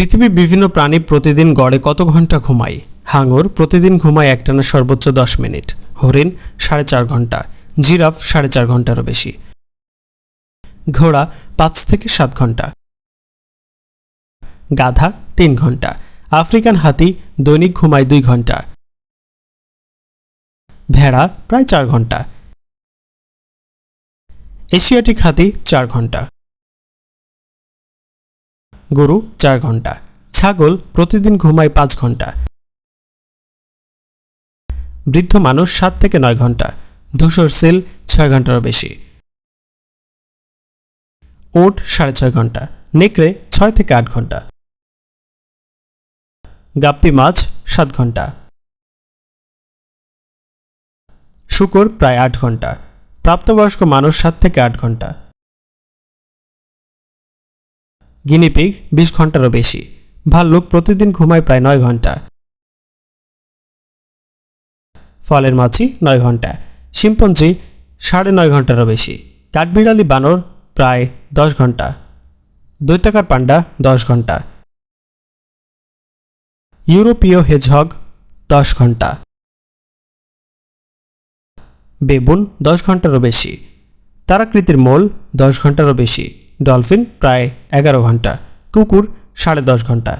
পৃথিবীর বিভিন্ন প্রাণী প্রতিদিন গড়ে কত ঘণ্টা ঘুমায়? হাঙর প্রতিদিন ঘুমায় একটানা সর্বোচ্চ দশ মিনিট। হরিণ সাড়ে চার ঘণ্টা। জিরাফ সাড়ে চার ঘন্টারও বেশি। ঘোড়া পাঁচ থেকে সাত ঘণ্টা। গাধা তিন ঘণ্টা। আফ্রিকান হাতি দৈনিক ঘুমায় দুই ঘণ্টা। ভেড়া প্রায় চার ঘণ্টা। এশিয়াটিক হাতি চার ঘণ্টা। গরু চার ঘণ্টা, ছাগল প্রতিদিন ঘুমায় পাঁচ ঘণ্টা। বৃদ্ধ মানুষ সাত থেকে নয় ঘণ্টা, ধূসর সেল ছয় ঘন্টারও বেশি। ওট সাড়ে ছয় ঘণ্টা, নেকড়ে ছয় থেকে আট ঘণ্টা। গাপ্পি মাছ সাত ঘণ্টা। শুকর প্রায় আট ঘণ্টা, প্রাপ্তবয়স্ক মানুষ সাত থেকে আট ঘণ্টা। গিনিপিগ বিশ ঘন্টারও বেশি। ভাল্লুক প্রতিদিন ঘুমায় প্রায় নয় ঘণ্টা ফলের মাছি নয় ঘণ্টা শিম্পঞ্জি সাড়ে নয় ঘন্টারও বেশি। কাঠবিড়ালি বানর প্রায় দশ ঘণ্টা দৈতাকার পান্ডা দশ ঘণ্টা ইউরোপীয় হেজহগ দশ ঘণ্টা বেবুন দশ ঘন্টারও বেশি। তারাকৃতির মোল দশ ঘন্টারও বেশি। ডলফিন প্রায় এগারো ঘণ্টা কুকুর সাড়ে দশ ঘণ্টা।